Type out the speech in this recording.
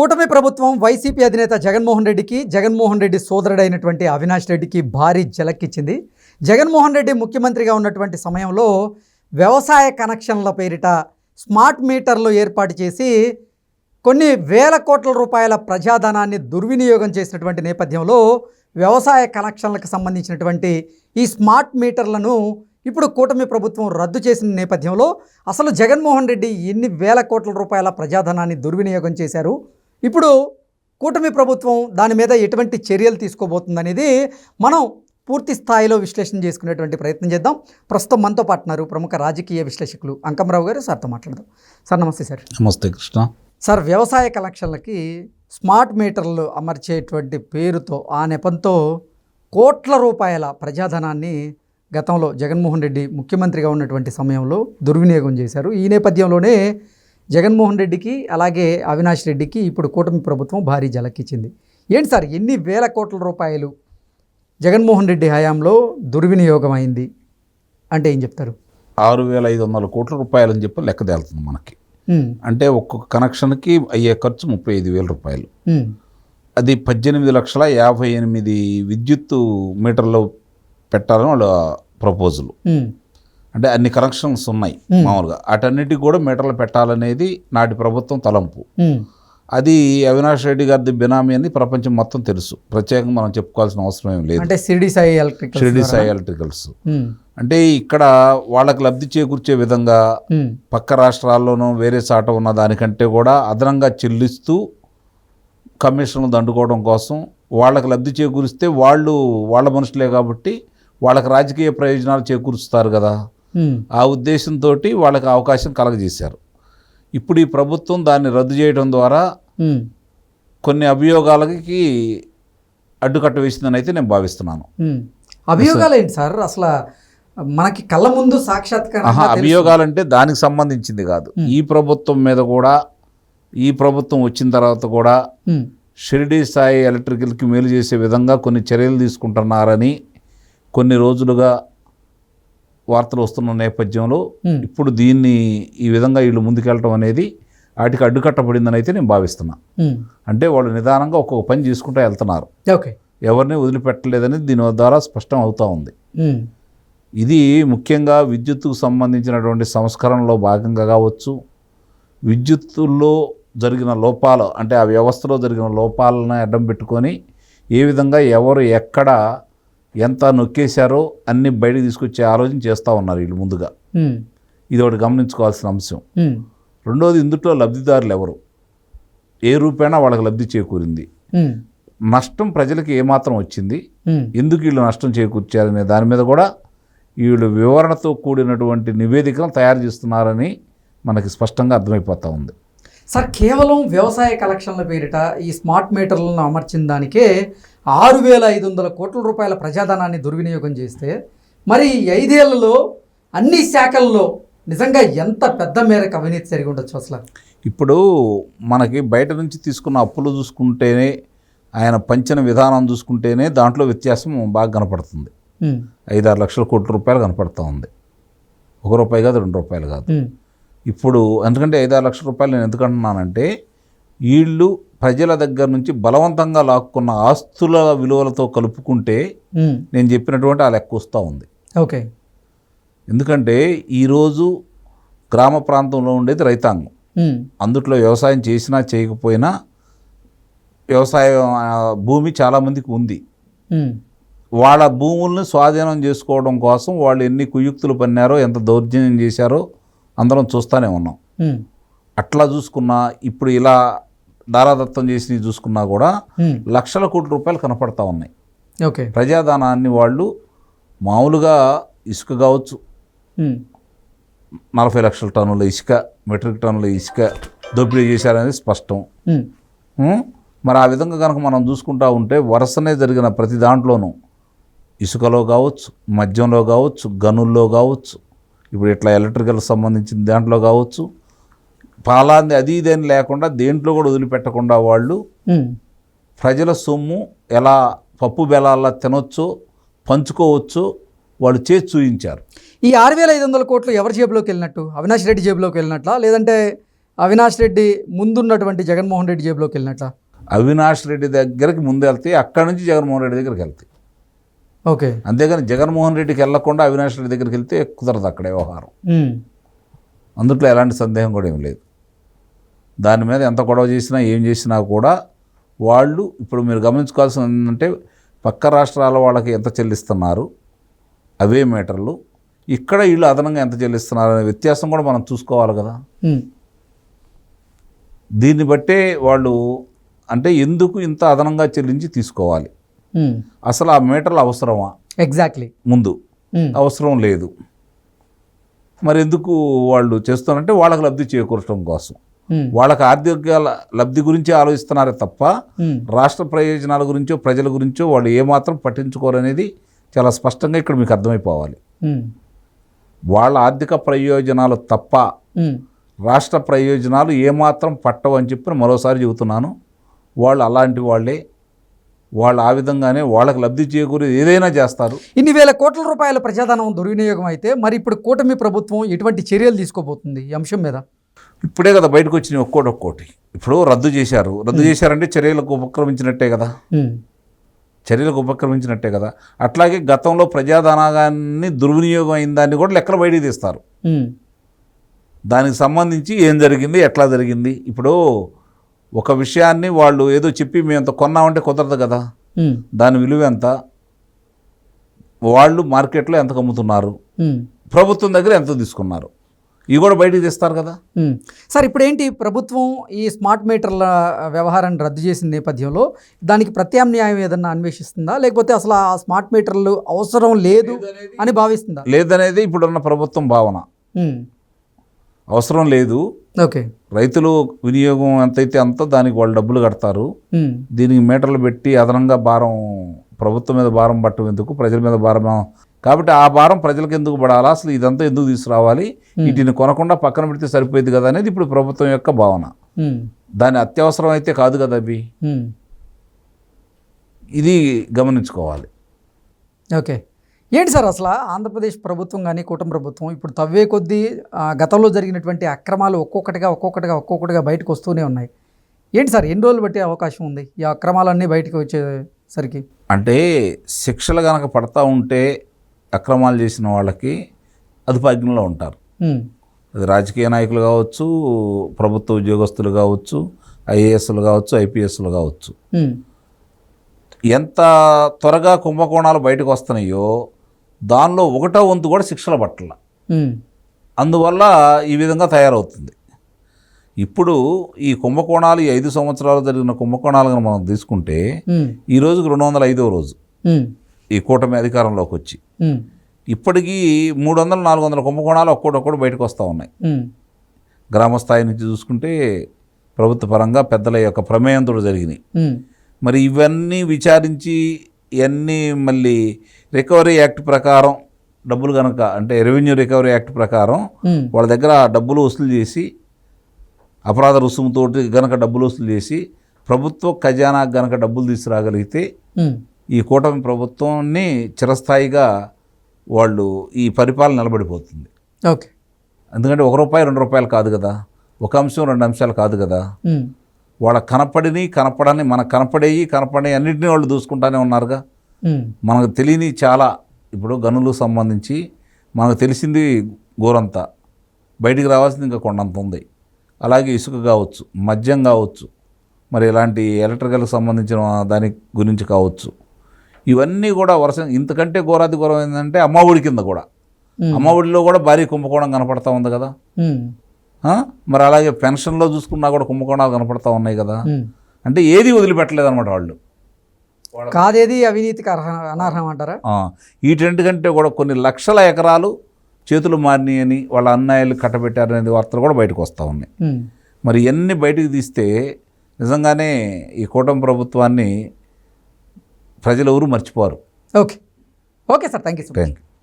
కూటమి ప్రభుత్వం వైసీపీ అధినేత జగన్మోహన్ రెడ్డికి జగన్మోహన్ రెడ్డి సోదరుడైనటువంటి అవినాష్ రెడ్డికి భారీ జలక్కిచ్చింది. జగన్మోహన్ రెడ్డి ముఖ్యమంత్రిగా ఉన్నటువంటి సమయంలో వ్యవసాయ కనెక్షన్ల పేరిట స్మార్ట్ మీటర్లు ఏర్పాటు చేసి కొన్ని వేల కోట్ల రూపాయల ప్రజాధనాన్ని దుర్వినియోగం చేసినటువంటి నేపథ్యంలో వ్యవసాయ కనెక్షన్లకు సంబంధించినటువంటి ఈ స్మార్ట్ మీటర్లను ఇప్పుడు కూటమి ప్రభుత్వం రద్దు చేసిన నేపథ్యంలో అసలు జగన్మోహన్ రెడ్డి ఎన్ని వేల కోట్ల రూపాయల ప్రజాధనాన్ని దుర్వినియోగం చేశారు? ఇప్పుడు కూటమి ప్రభుత్వం దాని మీద ఎటువంటి చర్యలు తీసుకోబోతుందనేది మనం పూర్తి స్థాయిలో విశ్లేషణ చేసుకునేటువంటి ప్రయత్నం చేద్దాం. ప్రస్తుతం మనతో పాటున్నారు ప్రముఖ రాజకీయ విశ్లేషకులు అంకమరావు గారు. సార్తో మాట్లాడదాం. సార్ నమస్తే సార్. నమస్తే కృష్ణ. సార్ వ్యవసాయ కలెక్షన్లకి స్మార్ట్ మీటర్లు అమర్చేటువంటి పేరుతో ఆ నెపంతో కోట్ల రూపాయల ప్రజాధనాన్ని గతంలో జగన్మోహన్ రెడ్డి ముఖ్యమంత్రిగా ఉన్నటువంటి సమయంలో దుర్వినియోగం చేశారు. ఈ నేపథ్యంలోనే జగన్మోహన్ రెడ్డికి అలాగే అవినాష్ రెడ్డికి ఇప్పుడు కూటమి ప్రభుత్వం భారీ జలకిచ్చింది. ఏంటి సార్ ఎన్ని వేల కోట్ల రూపాయలు జగన్మోహన్ రెడ్డి హయాంలో దుర్వినియోగం అయింది అంటే ఏం చెప్తారు? ఆరు వేల ఐదు వందల కోట్ల రూపాయలు అని చెప్పి లెక్క తేలుతుంది మనకి. అంటే ఒక్కొక్క కనెక్షన్కి అయ్యే ఖర్చు ముప్పై ఐదు వేల రూపాయలు. అది పద్దెనిమిది లక్షల యాభై ఎనిమిది విద్యుత్తు మీటర్లు పెట్టాలని వాళ్ళ ప్రపోజల్. అంటే అన్ని కనెక్షన్స్ ఉన్నాయి మామూలుగా. అటన్నిటికి కూడా మీటర్లు పెట్టాలనేది నాటి ప్రభుత్వం తలంపు. అది అవినాష్ రెడ్డి గారిది బినామీ అని ప్రపంచం మొత్తం తెలుసు. ప్రత్యేకంగా మనం చెప్పుకోవాల్సిన అవసరం ఏం లేదు. అంటే సిడి సాయి షిరిడి సాయి ఎలక్ట్రికల్స్. అంటే ఇక్కడ వాళ్ళకి లబ్ధి చేకూర్చే విధంగా పక్క రాష్ట్రాల్లోనూ వేరే చాట ఉన్న దానికంటే కూడా అదనంగా చెల్లిస్తూ కమిషన్లు దండుకోవడం కోసం వాళ్ళకి లబ్ధి చేకూరిస్తే వాళ్ళు వాళ్ళ మనుషులే కాబట్టి వాళ్ళకి రాజకీయ ప్రయోజనాలు చేకూరుస్తారు కదా. ఆ ఉద్దేశంతో వాళ్ళకి అవకాశం కలగజేశారు. ఇప్పుడు ఈ ప్రభుత్వం దాన్ని రద్దు చేయడం ద్వారా కొన్ని అభియోగాలకి అడ్డుకట్ట వేసిందని అయితే నేను భావిస్తున్నాను. అభియోగాలు ఏంటి సార్? అసలు మనకి కళ్ళ ముందు సాక్షాత్కారం ఆహా అభియోగాలంటే దానికి సంబంధించింది కాదు. ఈ ప్రభుత్వం మీద కూడా ఈ ప్రభుత్వం వచ్చిన తర్వాత కూడా షిరిడి సాయి ఎలక్ట్రికల్కి మేలు చేసే విధంగా కొన్ని చర్యలు తీసుకుంటున్నారని కొన్ని రోజులుగా వార్తలు వస్తున్న నేపథ్యంలో. ఇప్పుడు దీన్ని ఈ విధంగా వీళ్ళు ముందుకెళ్ళటం అనేది వాటికి అడ్డుకట్టబడిందని అయితే నేను భావిస్తున్నా. అంటే వాళ్ళు నిదానంగా ఒక్కొక్క పని చేసుకుంటూ వెళ్తున్నారు. ఓకే. ఎవరిని వదిలిపెట్టలేదని దీని ద్వారా స్పష్టం అవుతూ ఉంది. ఇది ముఖ్యంగా విద్యుత్తుకు సంబంధించినటువంటి సంస్కరణలో భాగంగా కావచ్చు విద్యుత్తుల్లో జరిగిన లోపాలు అంటే ఆ వ్యవస్థలో జరిగిన లోపాలను అడ్డం పెట్టుకొని ఏ విధంగా ఎవరు ఎక్కడ ఎంత నొక్కేశారో అన్ని బయటకు తీసుకొచ్చే ఆలోచన చేస్తూ ఉన్నారు వీళ్ళు ముందుగా. ఇది ఒకటి గమనించుకోవాల్సిన అంశం. రెండోది ఇందులో లబ్ధిదారులు ఎవరు? ఏ రూపేణా వాళ్ళకి లబ్ధి చేకూరింది? నష్టం ప్రజలకు ఏమాత్రం వచ్చింది? ఎందుకు వీళ్ళు నష్టం చేకూర్చారనే దాని మీద కూడా వీళ్ళు వివరణతో కూడినటువంటి నివేదికలు తయారు చేస్తున్నారని మనకి స్పష్టంగా అర్థమైపోతూ ఉంది. సార్ కేవలం వ్యవసాయ కలెక్షన్ల పేరిట ఈ స్మార్ట్ మీటర్లను అమర్చిన దానికే ఆరు వేల ఐదు వందల కోట్ల రూపాయల ప్రజాధనాన్ని దుర్వినియోగం చేస్తే మరి ఈ ఐదేళ్ళలో అన్ని శాఖల్లో నిజంగా ఎంత పెద్ద మేరకు అవినీతి జరిగి ఉండొచ్చు అసలు? ఇప్పుడు మనకి బయట నుంచి తీసుకున్న అప్పులు చూసుకుంటేనే ఆయన పంచిన విధానం చూసుకుంటేనే దాంట్లో వ్యత్యాసం బాగా కనపడుతుంది. ఐదారు లక్షల కోట్ల రూపాయలు కనపడుతూ ఉంది. ఒక రూపాయి కాదు రెండు రూపాయలు కాదు. ఇప్పుడు ఎందుకంటే ఐదారు లక్షల రూపాయలు నేను ఎందుకు అంటున్నానంటే వీళ్ళు ప్రజల దగ్గర నుంచి బలవంతంగా లాక్కున్న ఆస్తుల విలువలతో కలుపుకుంటే నేను చెప్పినటువంటి ఆ లెక్క వస్తూ ఉంది. ఓకే. ఎందుకంటే ఈరోజు గ్రామ ప్రాంతంలో ఉండేది రైతాంగం. అందుట్లో వ్యవసాయం చేసినా చేయకపోయినా వ్యవసాయం భూమి చాలామందికి ఉంది. వాళ్ళ భూముల్ని స్వాధీనం చేసుకోవడం కోసం వాళ్ళు ఎన్ని కుయుక్తులు పన్నారో ఎంత దౌర్జన్యం చేశారో అందరం చూస్తూనే ఉన్నాం. అట్లా చూసుకున్నా ఇప్పుడు ఇలా దారాదత్తం చేసి చూసుకున్నా కూడా లక్షల కోట్ల రూపాయలు కనపడతా ఉన్నాయి. ఓకే. ప్రజాధనాన్ని వాళ్ళు మామూలుగా ఇసుక కావచ్చు. నలభై లక్షల టన్నుల ఇసుక మెట్రిక్ టన్నుల ఇసుక దోపిడీ చేశారనేది స్పష్టం? మరి ఆ విధంగా కనుక మనం చూసుకుంటా ఉంటే వరుసనే జరిగిన ప్రతి దాంట్లోనూ ఇసుకలో కావచ్చు మద్యంలో కావచ్చు గనుల్లో కావచ్చు ఇప్పుడు ఇట్లా ఎలక్ట్రికల్ సంబంధించిన దాంట్లో కావచ్చు. పాలాంది అది ఇది లేకుండా దేంట్లో కూడా వదిలిపెట్టకుండా వాళ్ళు ప్రజల సొమ్ము ఎలా పప్పు బెలాల్లా తినొచ్చో పంచుకోవచ్చో వాళ్ళు చేసి చూయించారు. ఈ ఆరు వేల ఐదు వందల కోట్లు ఎవరి జేబులోకి వెళ్ళినట్టు? అవినాష్ రెడ్డి జేబులోకి వెళ్ళినట్లా? లేదంటే అవినాష్ రెడ్డి ముందున్నటువంటి జగన్మోహన్ రెడ్డి జేబులోకి వెళ్ళినట్ల? అవినాష్ రెడ్డి దగ్గరికి ముందు వెళ్తే అక్కడి నుంచి జగన్మోహన్ రెడ్డి దగ్గరికి వెళ్తాయి. ఓకే. అంతేగాని జగన్మోహన్ రెడ్డికి వెళ్ళకుండా అవినాష్ రెడ్డి దగ్గరికి వెళ్తే కుదరదు అక్కడ వ్యవహారం. అందుట్లో ఎలాంటి సందేహం కూడా ఏం లేదు. దాని మీద ఎంత గొడవ చేసినా ఏం చేసినా కూడా వాళ్ళు ఇప్పుడు మీరు గమనించుకోవాల్సింది ఏంటంటే పక్క రాష్ట్రాల వాళ్ళకి ఎంత చెల్లిస్తున్నారు అవే మీటర్లు ఇక్కడ వీళ్ళు అదనంగా ఎంత చెల్లిస్తున్నారు అనే వ్యత్యాసం కూడా మనం చూసుకోవాలి కదా. దీన్ని బట్టే వాళ్ళు అంటే ఎందుకు ఇంత అదనంగా చెల్లించి తీసుకోవాలి? అసలు ఆ మీటర్లు అవసరమా? ఎగ్జాక్ట్లీ ముందు. ఉమ్, అవసరం లేదు. మరి ఎందుకు వాళ్ళు చేస్తున్నారంటే వాళ్ళకి లబ్ధి చేకూర్చడం కోసం. ఉమ్, వాళ్ళకి ఆర్థిక లబ్ధి గురించి ఆలోచిస్తున్నారే తప్ప రాష్ట్ర ప్రయోజనాల గురించో ప్రజల గురించో వాళ్ళు ఏమాత్రం పట్టించుకోరు అనేది చాలా స్పష్టంగా ఇక్కడ మీకు అర్థమైపోవాలి. వాళ్ళ ఆర్థిక ప్రయోజనాలు తప్ప రాష్ట్ర ప్రయోజనాలు ఏమాత్రం పట్టవు అని చెప్పి మరోసారి చెబుతున్నాను. వాళ్ళు అలాంటి వాళ్ళే. వాళ్ళు ఆ విధంగానే వాళ్ళకి లబ్ధి చేకూరి ఏదైనా చేస్తారు. ఇన్ని వేల కోట్ల రూపాయల ప్రజాధనం దుర్వినియోగం అయితే మరి ఇప్పుడు కూటమి ప్రభుత్వం ఎటువంటి చర్యలు తీసుకోబోతుంది. ఈ అంశం మీద. ఇప్పుడే కదా బయటకు వచ్చినాయి ఒక్కోటి ఒక్కోటి ఇప్పుడు రద్దు చేశారు. రద్దు చేశారంటే చర్యలకు ఉపక్రమించినట్టే కదా. చర్యలకు ఉపక్రమించినట్టే కదా. అట్లాగే గతంలో ప్రజాధనాగాన్ని దుర్వినియోగం అయిన దాన్ని కూడా లెక్కలు బయటికి తీస్తారు. దానికి సంబంధించి ఏం జరిగింది ఎట్లా జరిగింది? ఇప్పుడు ఒక విషయాన్ని వాళ్ళు ఏదో చెప్పి మేము ఎంత కొన్నామంటే కుదరదు కదా. దాని విలువ ఎంత? వాళ్ళు మార్కెట్లో ఎంతకు అమ్ముతున్నారు? ఉమ్, ప్రభుత్వం దగ్గర ఎంత తీసుకున్నారు? ఇవి కూడా బయటికి తీస్తారు కదా. సార్ ఇప్పుడు ఏంటి ప్రభుత్వం ఈ స్మార్ట్ మీటర్ల వ్యవహారాన్ని రద్దు చేసిన నేపథ్యంలో దానికి ప్రత్యామ్నాయం ఏదన్నా అన్వేషిస్తుందా? లేకపోతే అసలు ఆ స్మార్ట్ మీటర్లు అవసరం లేదు అని భావిస్తుందా? లేదనేది ఇప్పుడున్న ప్రభుత్వం భావన. అవసరం లేదు. ఓకే. రైతులు వినియోగం ఎంతైతే అంత దానికి వాళ్ళు డబ్బులు కడతారు. దీనికి మీటర్లు పెట్టి అదనంగా భారం ప్రభుత్వం మీద భారం పట్టడం ఎందుకు? ప్రజల మీద భారం కాబట్టి ఆ భారం ప్రజలకు ఎందుకు పడాలా? అసలు ఇదంతా ఎందుకు తీసుకురావాలి? వీటిని కొనకుండా పక్కన పెడితే సరిపోయింది కదా అనేది ఇప్పుడు ప్రభుత్వం యొక్క భావన. దాని అత్యవసరం అయితే కాదు కదా అవి ఇది గమనించుకోవాలి. ఓకే. ఏంటి సార్ అసలు ఆంధ్రప్రదేశ్ ప్రభుత్వం కానీ కూటమి ప్రభుత్వం ఇప్పుడు తవ్వే కొద్దీ గతంలో జరిగినటువంటి అక్రమాలు ఒక్కొక్కటిగా ఒక్కొక్కటిగా ఒక్కొక్కటిగా బయటకు వస్తూనే ఉన్నాయి. ఏంటి సార్ ఎన్ని రోజులు బట్టే అవకాశం ఉంది ఈ అక్రమాలన్నీ బయటకు వచ్చేసరికి? అంటే శిక్షలు కనుక పడతా ఉంటే అక్రమాలు చేసిన వాళ్ళకి అదుపాజ్ఞలో ఉంటారు. అది రాజకీయ నాయకులు కావచ్చు ప్రభుత్వ ఉద్యోగస్తులు కావచ్చు ఐఏఎస్లు కావచ్చు ఐపీఎస్లు కావచ్చు. ఎంత త్వరగా కుంభకోణాలు బయటకు వస్తున్నాయో దానిలో ఒకటో వంతు కూడా శిక్షల ఉమ్, అందువల్ల ఈ విధంగా తయారవుతుంది. ఇప్పుడు ఈ కుంభకోణాలు ఈ ఐదు సంవత్సరాలు జరిగిన కుంభకోణాలను మనం తీసుకుంటే ఈ రోజుకి రెండు వందల ఐదో రోజు ఈ కూటమి అధికారంలోకి వచ్చి. ఇప్పటికీ మూడు వందల నాలుగు వందల కుంభకోణాలు ఒక్కోటొక్కడు బయటకు వస్తూ ఉన్నాయి గ్రామ స్థాయి నుంచి చూసుకుంటే ప్రభుత్వ పరంగా పెద్దల యొక్క ప్రమేయంతో జరిగినాయి. మరి ఇవన్నీ విచారించి ఇవన్నీ మళ్ళీ రికవరీ యాక్ట్ ప్రకారం డబ్బులు కనుక అంటే రెవెన్యూ రికవరీ యాక్ట్ ప్రకారం వాళ్ళ దగ్గర డబ్బులు వసూలు చేసి అపరాధ రుసుముతోటి గనక డబ్బులు వసూలు చేసి ప్రభుత్వ ఖజానా గనక డబ్బులు తీసుకురాగలిగితే ఈ కూటమి ప్రభుత్వాన్ని చిరస్థాయిగా వాళ్ళు ఈ పరిపాలన నిలబడిపోతుంది. ఓకే. ఎందుకంటే ఒక రూపాయి రెండు రూపాయలు కాదు కదా. ఒక అంశం రెండు అంశాలు కాదు కదా. వాళ్ళ కనపడిని కనపడని మనకు కనపడేవి కనపడే అన్నింటినీ వాళ్ళు దూసుకుంటానే ఉన్నారుగా. మనకు తెలియని చాలా ఇప్పుడు గనులకు సంబంధించి మనకు తెలిసింది గోరంతా. బయటికి రావాల్సింది ఇంకా కొండంత ఉంది. అలాగే ఇసుక కావచ్చు మద్యం కావచ్చు మరి ఇలాంటి ఎలక్ట్రికల్కి సంబంధించిన దాని గురించి కావచ్చు. ఇవన్నీ కూడా వరుస ఇంతకంటే ఘోరాది ఘోరం ఏంటంటే అమ్మఒడి కింద కూడా. అమ్మఒడిలో కూడా భారీ కుంభకోణం కనపడతా ఉంది కదా? మరి అలాగే పెన్షన్లో చూసుకున్నా కూడా కుంభకోణాలు కనపడతా ఉన్నాయి కదా. అంటే ఏది వదిలిపెట్టలేదు అనమాట వాళ్ళు కాదేది అవినీతికి అర్హ అనర్హం అంటారా? ఆ, వీటన్నిటికంటే కూడా కొన్ని లక్షల ఎకరాలు చేతులు మారినాయి అని వాళ్ళ అన్నయ్యలు కట్టబెట్టారనేది వార్తలు కూడా బయటకు వస్తూ ఉన్నాయి. మరి ఇవన్నీ బయటకు తీస్తే నిజంగానే ఈ కూటమి ప్రభుత్వాన్ని ప్రజలు ఎవరు మర్చిపోరు. Okay. Okay sir. Thank you so much. Thank you